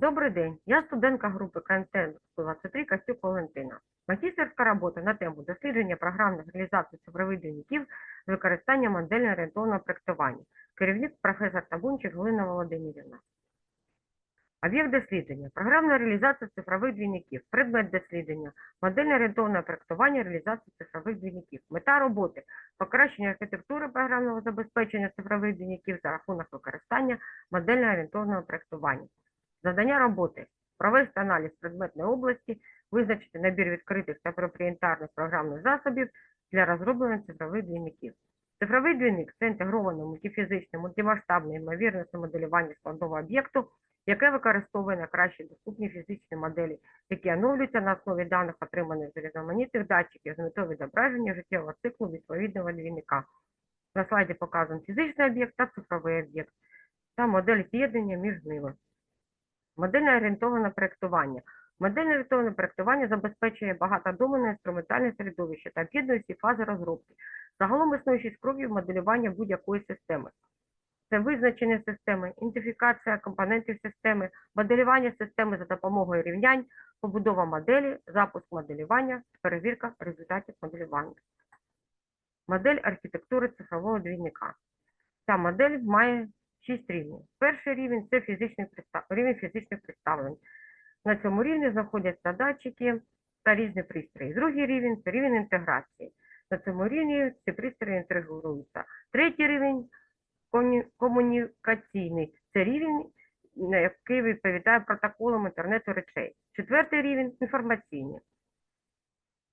Добрий день. Я студентка групи КНТ 123 Костюк Валентина. Магістерська робота на тему дослідження програмних реалізацій цифрових двійників з використанням модельно орієнтовного проєктування. Керівник професор Табунчик Галина Володимирівна. Об'єкт дослідження. Програмна реалізація цифрових двійників. Предмет дослідження. Модельно орієнтовне проєктування реалізації цифрових двійників. Мета роботи. Покращення архітектури програмного забезпечення цифрових двійників за рахунок використання модельно орієнтовного проєктування. Завдання роботи провести аналіз предметної області, визначити набір відкритих та проприєтарних програмних засобів для розроблення цифрових двійників. Цифровий двійник це інтегроване мультифізичне, мультимасштабне ймовірностне моделювання складного об'єкту, яке використовує на кращі доступні фізичні моделі, які оновлюються на основі даних, отриманих з різноманітних датчиків з метою відображення життєвого циклу відповідного двійника. На слайді показан фізичний об'єкт та цифровий об'єкт та модель з'єднання між ними. Модельне орієнтоване проєктування. Модельне орієнтоване проєктування забезпечує багатодоменне інструментальне середовище та об'єднує всі фази розробки. Загалом існує шість кроків моделювання будь-якої системи. Це визначення системи, ідентифікація компонентів системи, моделювання системи за допомогою рівнянь, побудова моделі, запуск моделювання, перевірка результатів моделювання. Модель архітектури цифрового двійника. Ця модель має шість рівнів. Перший рівень це фізичний представ... рівень фізичних представлень. На цьому рівні знаходяться датчики та різні пристрої. Другий рівень це рівень інтеграції. На цьому рівні ці пристрої інтегруються. Третій рівень комунікаційний це рівень, на який відповідає протоколам інтернету речей. Четвертий рівень інформаційний.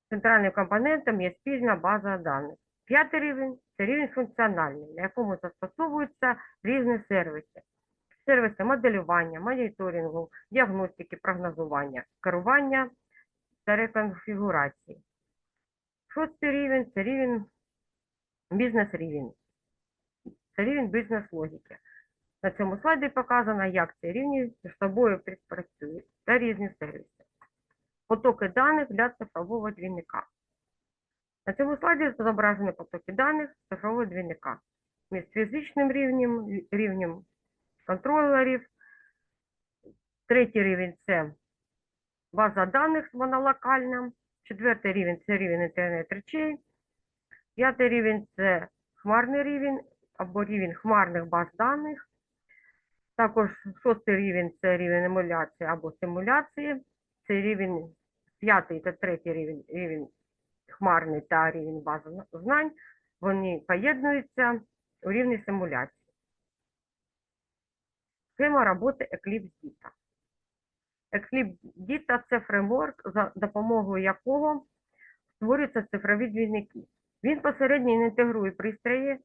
Центральним компонентом є спільна база даних. П'ятий рівень це рівень функціональний, на якому застосовуються різні сервіси. Сервіси моделювання, моніторингу, діагностики, прогнозування, керування та реконфігурації. Шостий рівень це рівень бізнес-рівень. Це рівень бізнес-логіки. На цьому слайді показано, як ці рівні між собою співпрацюють та різні сервіси. Потоки даних для цифрового двійника. На цьому слайді зображені потоки даних цифрового двійника між фізичним рівнем, рівнем контролерів. Третій рівень це база даних монолокальна. Четвертий рівень це рівень інтернет речей. П'ятий рівень це хмарний рівень або рівень хмарних баз даних. Також шостий рівень це рівень емуляції або симуляції. Це рівень п'ятий та третій рівень, рівень хмарний та рівень бази знань. Вони поєднуються у рівні симуляції. Схема роботи Eclipse Dita. Eclipse Dita – це фреймворк, за допомогою якого створюються цифрові двійники. Він посередньо інтегрує пристрої,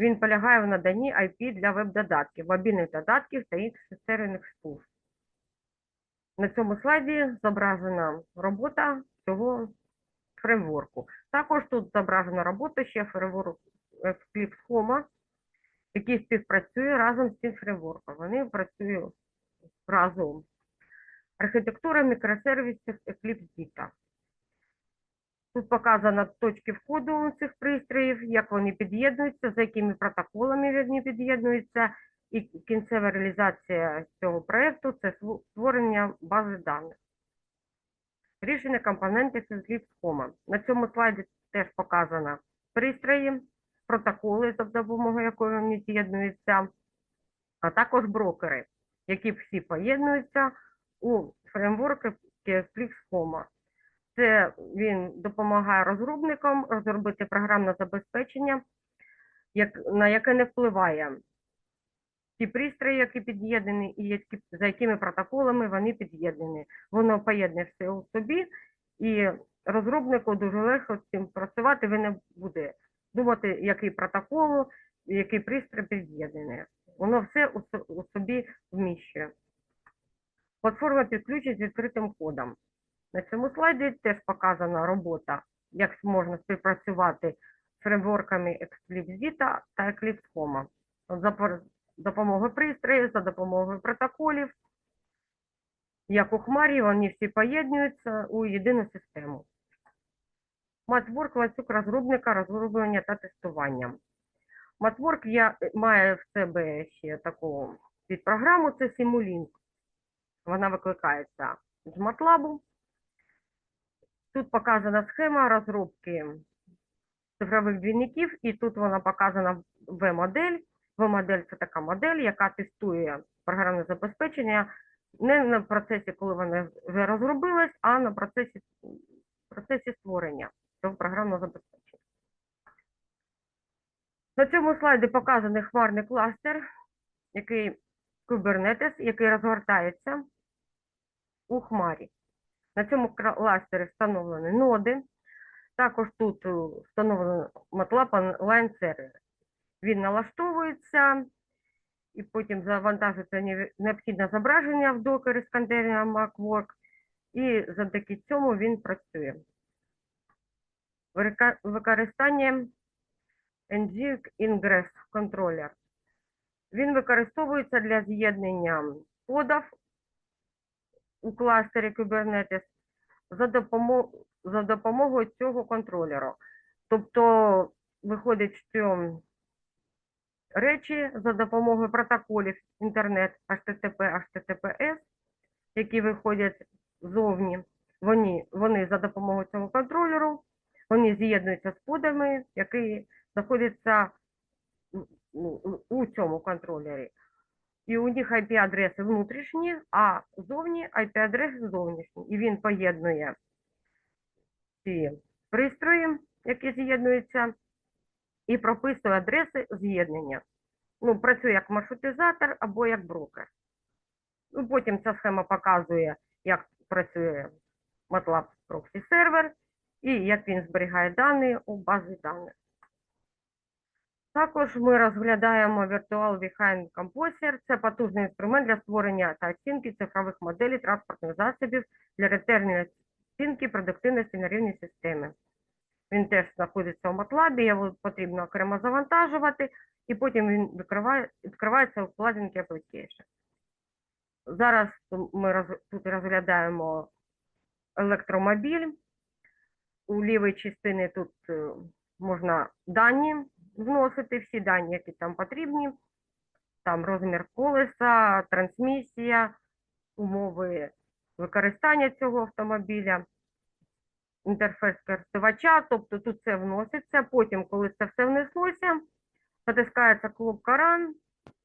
він полягає в наданні IP для веб-додатків, мобільних додатків та інших серверних служб. На цьому слайді зображена робота цього фреймворку. Також тут зображена робота ще фреймворку Eclipse Home, який співпрацює разом з цим фреймворком. Вони працюють разом. Архітектура мікросервісів Eclipse Dita. Тут показано точки входу цих пристроїв, як вони під'єднуються, за якими протоколами вони під'єднуються, і кінцева реалізація цього проєкту це створення бази даних. Рішення компонентів Eclipse Home. На цьому слайді теж показано пристрої, протоколи, за допомогою якої вони з'єднуються, а також брокери, які всі поєднуються у фреймворку Eclipse Home. Це він допомагає розробникам розробити програмне забезпечення, як, на яке не впливає ті пристрої, які під'єднані, і які, за якими протоколами вони під'єднані. Воно поєднує все у собі, і розробнику дуже легко з цим працювати. Він не буде думати, який протокол, який пристрій під'єднаний. Воно все у, собі вміщує. Платформа підключить з відкритим кодом. На цьому слайді теж показана робота, як можна співпрацювати з фреймворками Eclipse Dita та Eclipse Home. Допомогою пристроїв, за допомогою протоколів, як у хмарі, вони всі поєднуються у єдину систему. Матворк ланцюг розробника, розроблення та тестування. Матворк має в себе ще таку підпрограму, це Simulink. Вона викликається з MATLAB. Тут показана схема розробки цифрових двійників, і тут вона показана В-модель. В-модель це така модель, яка тестує програмне забезпечення не на процесі, коли воно вже розробилось, а на процесі, процесі створення цього програмного забезпечення. На цьому слайді показаний хмарний кластер, який Kubernetes, який розгортається у хмарі. На цьому кластері встановлені ноди. Також тут встановлено MATLAB Online сервер. Він налаштовується і потім завантажується необхідне зображення в докері з контейнера MacWork, і завдяки цьому він працює. Використання NG Ingress контролер. Він використовується для з'єднання кодів у кластері Kubernetes за, допомо- за допомогою цього контролеру. Тобто виходить, що речі за допомогою протоколів інтернет HTTP, HTTPS, які виходять ззовні, вони, вони за допомогою цього контролеру, вони з'єднуються з кодами, які знаходяться у цьому контролері. І у них IP-адреси внутрішні, а зовні IP-адреси зовнішні. І він поєднує ці пристрої, які з'єднуються, і прописує адреси з'єднання. Ну, працює як маршрутизатор або як брокер. Ну, потім ця схема показує, як працює MATLAB Proxy сервер і як він зберігає дані у базі даних. Також ми розглядаємо Virtual Behind Composer. Це потужний інструмент для створення та оцінки цифрових моделей транспортних засобів для ретельної оцінки продуктивності на рівні системи. Він теж знаходиться у MATLAB, його потрібно окремо завантажувати, і потім він відкриває, відкривається у Plugin Application. Зараз ми роз- тут розглядаємо електромобіль. У лівій частині тут е, можна дані вносити, всі дані, які там потрібні. Там розмір колеса, трансмісія, умови використання цього автомобіля, інтерфейс користувача, тобто тут це вноситься. Потім, коли це все внеслося, натискається кнопка Run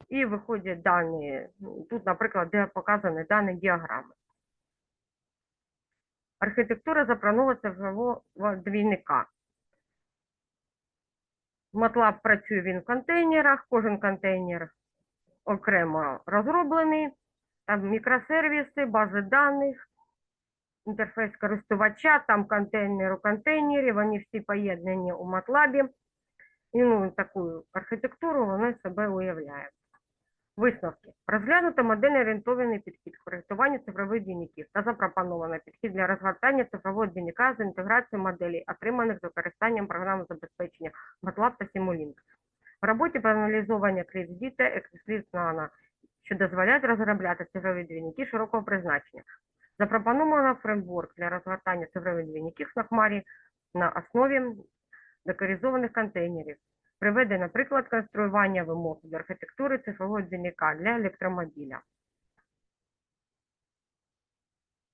і виходять дані. Тут, наприклад, де показані дані діаграми. Архітектура запланована цифрового двійника. MATLAB працює він в контейнерах, кожен контейнер окремо розроблений, там мікросервіси, бази даних, інтерфейс користувача, там контейнер у контейнері, вони всі поєднані у MATLAB. І ну, таку архітектуру вони себе уявляють. Висновки. Розглянуто модельно орієнтований підхід проєктуванню цифрових двійників та запропоновано підхід для розгортання цифрового двійника з інтеграцією моделей, отриманих з використанням програмного забезпечення MATLAB та Simulink. В роботі проаналізовані Eclipse та Eclipse Nano, що дозволяють розробляти цифрові двійники широкого призначення. Запропоновано фреймворк для розгортання цифрових двійників на хмарі на основі декоризованих контейнерів. Приведено приклад конструювання вимог до архітектури цифрового двійника для електромобіля.